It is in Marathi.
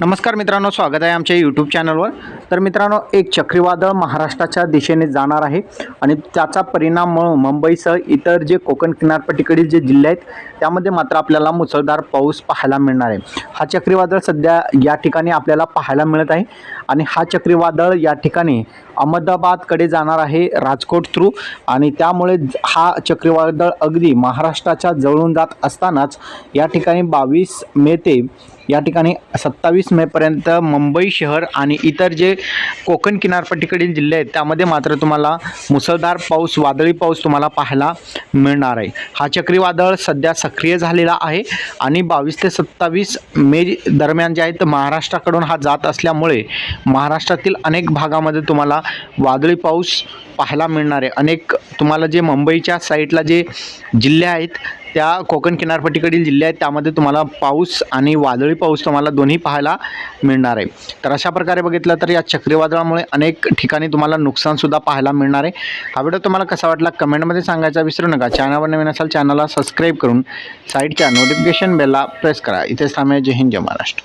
नमस्कार मित्रांनो स्वागत आहे आमच्या यूट्यूब चॅनलवर तर मित्रांनो एक चक्रीवादळ महाराष्ट्राच्या दिशेने जाणार आहे आणि त्याचा परिणाम म्हणून मुंबईसह इतर जे कोकण किनारपट्टीकडील जे जिल्हे आहेत त्यामध्ये मात्र आपल्याला मुसळधार पाऊस पाहायला मिळणार आहे. हा चक्रीवादळ सध्या या ठिकाणी आपल्याला पाहायला मिळत आहे आणि हा चक्रीवादळ या ठिकाणी अहमदाबादकडे जाणार आहे राजकोट थ्रू आणि त्यामुळे हा चक्रीवादळ अगदी महाराष्ट्राच्या जवळून जात असतानाच या ठिकाणी बावीस मे ते या ठिकाणी सत्तावीस मेपर्यंत मुंबई शहर आणि इतर जे कोकण किनारपट्टीकडील जिल्हे आहेत त्यामध्ये मात्र तुम्हाला मुसळधार पाऊस वादळी पाऊस तुम्हाला पाहायला मिळणार आहे. हा चक्रीवादळ सध्या सक्रिय झालेला आहे आणि बावीस ते सत्तावीस मे दरम्यान जे आहेत महाराष्ट्राकडून हा जात असल्यामुळे महाराष्ट्रातील अनेक भागामध्ये तुम्हाला वादळी पाऊस पाहायला मिळणार आहे. अनेक तुम्हाला जे मुंबईच्या साईडला जे जिल्हे आहेत त्या कोकण किनारपट्टीकडील जिल्हे आहेत त्यामध्ये तुम्हाला पाऊस आणि वादळी पाऊस तुम्हाला दोन्ही पाहायला मिळणार आहे. तर अशा प्रकारे बघितलं तर या चक्रीवादळामुळे अनेक ठिकाणी तुम्हाला नुकसानसुद्धा पाहायला मिळणार आहे. हा व्हिडिओ तुम्हाला कसा वाटला कमेंटमध्ये सांगायचा विसरू नका. चॅनलवर नवीन असाल चॅनलला सबस्क्राईब करून साईडच्या नोटिफिकेशन बेलला प्रेस करा. इथेच थांबे जय हिंद जय महाराष्ट्र.